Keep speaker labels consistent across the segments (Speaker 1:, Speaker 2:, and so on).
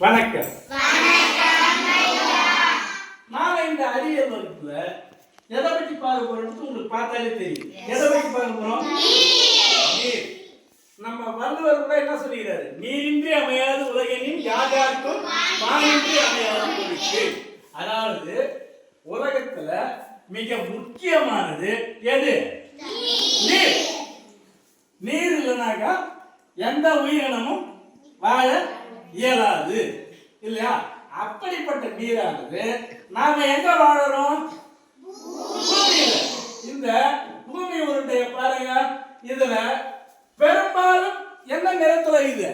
Speaker 1: வணக்கம். நாம இந்த அறிவியல் வகுப்புல எதை பத்தி பார்க்க போறோம்னு உங்களுக்கு பார்த்தாலே தெரியும். எதை பத்தி பார்க்க போறோம்? நீர். நம்ம வள்ளுவர் கூட என்ன சொல்லுகிறாரு நீரின்றி அமையாது உலகெனின் யார் யாருக்கும் வானின்றி அமையாது இருக்கு அதாவது உலகத்துல மிக முக்கியமானது எது? நீர். நீர் இல்லைனாக்கா எந்த உயிரினமும் வாழ இயலாது. இல்லையா? அப்படிப்பட்ட நீரானது நாம எங்க வாழறோம்? பூமியில. இந்த பூமி உருண்டைய பாருங்க. இதுல பெரும்பாலும் என்ன நிறத்துல இது?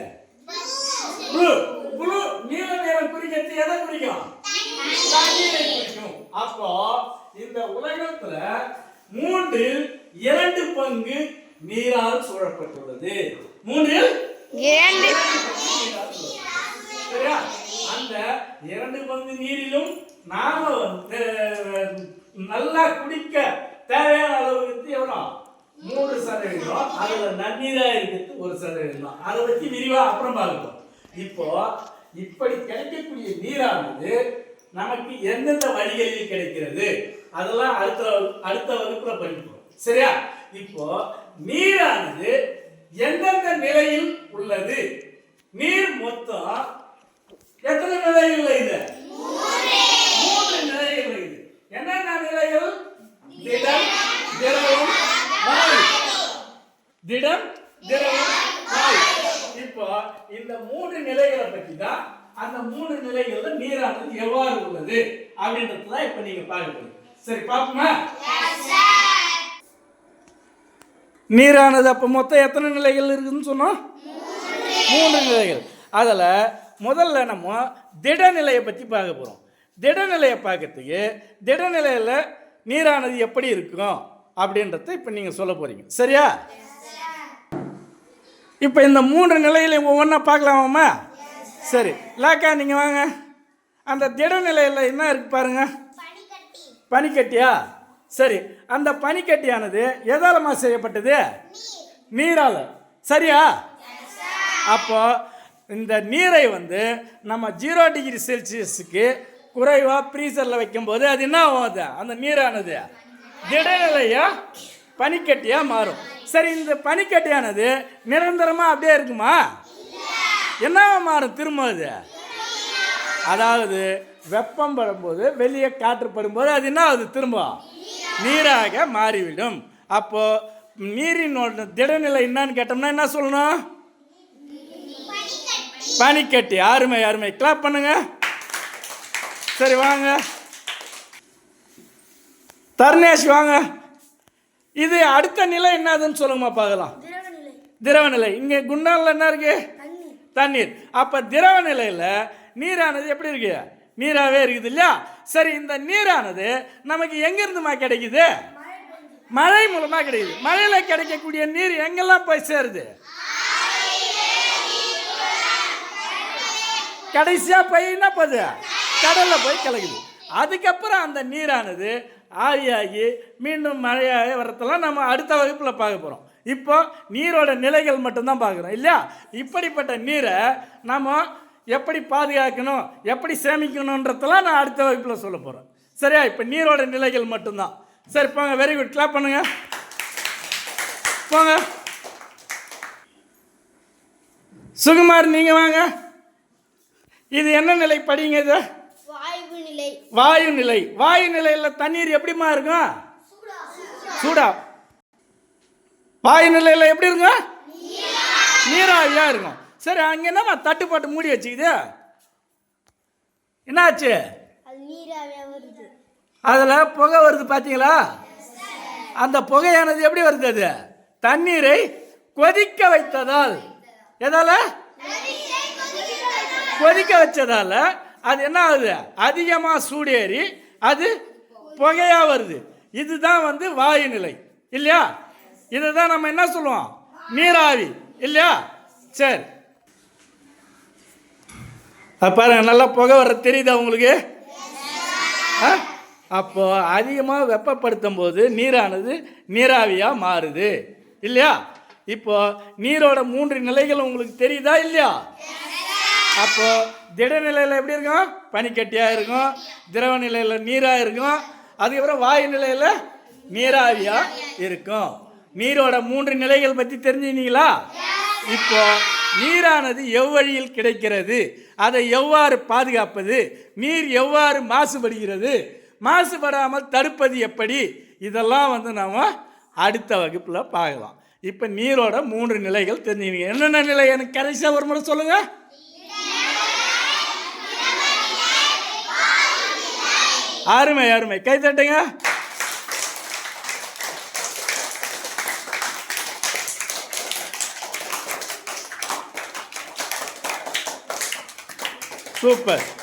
Speaker 1: ப்ளூ. ப்ளூ நீல நிறம் குறிக்கிறது எதை குறிக்கும்? தண்ணீரை குறிக்கும். அப்போ இந்த உலகத்துல மூன்றில் இரண்டு பங்கு நீரால் சூழப்பட்டுள்ளது. மூன்றில்
Speaker 2: இரண்டு.
Speaker 1: சரியா? அந்த இரண்டு பங்கு நீரிலும் நாம வந்து நல்லா குடிக்க தேவையான அளவுக்கு எவ்வளோ? மூணு சதவீதம். அதில் நன்னீராக இருக்கிறது ஒரு சதவீதம். தான் அதை பற்றி விரிவாக அப்புறம் பார்க்கலாம் இப்போ இப்படி கிடைக்கக்கூடிய நீரானது நமக்கு எந்தெந்த வழிகளில் கிடைக்கிறது? அதெல்லாம் அடுத்த அடுத்த வகுப்புல படிப்போம். சரியா? இப்போ நீரானது எந்தெந்த நிலையில் உள்ளது? நீர் மொத்தம் எத்தனை நிலைகள் இது? மூன்று. நிலைகள் இது. என்னென்ன நிலைகள்? திடம் திரவம் வாயு. திடம் திரவம் வாயு. இப்போ இந்த மூன்று நிலைகளை பற்றி தான் அந்த மூணு நிலைகள்ல நீரானது எவ்வாறு உள்ளது அப்படின்றது தான் இப்போ நீங்க பார்க்க போறீங்க. சரி பாப்போமா நீரானது அப்போ மொத்தம் எத்தனை நிலைகள் இருக்குதுன்னு சொன்னோம்? மூணு நிலைகள். அதில் முதல்ல நம்ம திடநிலையை பற்றி பார்க்க போகிறோம் திடநிலையை பார்க்கறதுக்கு திடநிலையில் நீரானது எப்படி இருக்கும் அப்படின்றத இப்போ நீங்கள் சொல்ல போகிறீங்க சரியா? இப்போ இந்த மூன்று நிலையிலையும் ஒவ்வொன்றா பார்க்கலாமாம்மா? சரி லாக்கா நீங்கள் வாங்க. அந்த திடநிலையில் என்ன இருக்கு பாருங்க. பனிக்கட்டியா? சரி அந்த பனிக்கட்டியானது எதாலமாக செய்யப்பட்டது? நீரால். சரியா? அப்போது இந்த நீரை வந்து நம்ம ஜீரோ டிகிரி செல்சியஸுக்கு குறைவாக ஃப்ரீசரில் வைக்கும்போது அது என்ன ஆகுது அந்த நீரானது திடநிலையா பனிக்கட்டியாக மாறும். சரி இந்த பனிக்கட்டியானது நிரந்தரமாக அப்படியே இருக்குமா? என்னவா மாறும் திரும்ப அது? அதாவது வெப்பம் படும்போது வெளியே காற்று படும்போது அது என்ன ஆகுது திரும்ப? நீராக மாறிவிடும். அப்போது நீரினோட திடநிலை என்னன்னு கேட்டோம்னா என்ன சொல்லணும்? பனிக்கட்டி அருமை அருமை கிளாப் பண்ணுங்க. சரி வாங்க. தர்ணேஷ் வாங்க. இது அடுத்த நிலை என்னதுன்னு சொல்லுங்கம்மா பார்க்கலாம். திரவ நிலை இங்கே குண்டானில் என்ன இருக்கு? தண்ணீர். அப்போ திரவ நிலையில் நீரானது எப்படி இருக்கு? நீராகவே இருக்குது இல்லையா? சரி இந்த நீரானது நமக்கு எங்கேருந்துமா கிடைக்குது? மழை மூலமாக கிடைக்குது. மழையில் கிடைக்கக்கூடிய நீர் எங்கெல்லாம் போய் சேருது? கடைசியாக போய் என்ன போகுது கடலில் போய் கலக்குது. அதுக்கப்புறம் அந்த நீரானது ஆவியாகி மீண்டும் மழையாக வரத்தெல்லாம் நம்ம அடுத்த வகுப்பில் பார்க்க போகிறோம் இப்போ நீரோட நிலைகள் மட்டும்தான் பார்க்குறோம் இல்லையா? இப்படிப்பட்ட நீரை நம்ம எப்படி பாதுகாக்கணும் எப்படி சேமிக்கணுன்றதெல்லாம் நான் அடுத்த வகுப்பில் சொல்ல போகிறேன் சரியா? இப்போ நீரோட நிலைகள் மட்டும்தான். சரி போங்க. வெரி குட் கிளாப் பண்ணுங்க. போங்க. சுகுமார் நீங்கள் வாங்க. இது என்ன நிலை படிங்க இது?
Speaker 2: வாய்வு நிலை.
Speaker 1: வாயு நிலை. வாயு நிலையில் தண்ணீர் எப்படிமா இருக்கும்? சூடா. வாயு நிலையில் எப்படி இருக்கும்? நீராவியா இருக்கும். சரி அங்கே என்னம்மா தட்டுப்பாட்டு மூடி வச்சுக்குது? என்னாச்சு? அதில் புகை வருது பார்த்தீங்களா அந்த புகையானது எப்படி வருது அது? தண்ணீரை கொதிக்க வைத்ததால். எதால? கொதிக்க வச்சதால் அது என்ன ஆகுது? அதிகமாக சூடேறி அது புகையாக வருது. இதுதான் வந்து வாயு நிலை இல்லையா? இதுதான் நம்ம என்ன சொல்லுவோம்? நீராவி. இல்லையா? சரி. அது பாருங்க நல்லா புகை வர தெரியுதா உங்களுக்கு? ஆ? அப்போ அதிகமாக வெப்பப்படுத்தும் போது நீரானது நீராவியாக மாறுது. இல்லையா? இப்போ நீரோட மூன்று நிலைகள் உங்களுக்கு தெரியுதா? இல்லையா? அப்போ திடநிலையில் எப்படி இருக்கும்? பனிக்கட்டியாக இருக்கும் திரவ நிலையில் நீராக இருக்கும் அதுக்கப்புறம் வாயு நிலையில் நீராவியாக இருக்கும். நீரோட மூன்று நிலைகள் பற்றி தெரிஞ்சுனீங்களா இப்போ நீரானது எவ்வழியில் கிடைக்கிறது? அதை எவ்வாறு பாதுகாப்பது? நீர் எவ்வாறு மாசுபடுகிறது? மாசுபடாமல் தடுப்பது எப்படி? இதெல்லாம் வந்து நாம் அடுத்த வகுப்பில் பார்க்கலாம். இப்போ நீரோட மூன்று நிலைகள் தெரிஞ்சுக்கிங்க என்னென்ன நிலை? எனக்கு கடைசியாக ஒரு முறை சொல்லுங்கள் அருமை அருமை கை தட்டுங்க. சூப்பர்.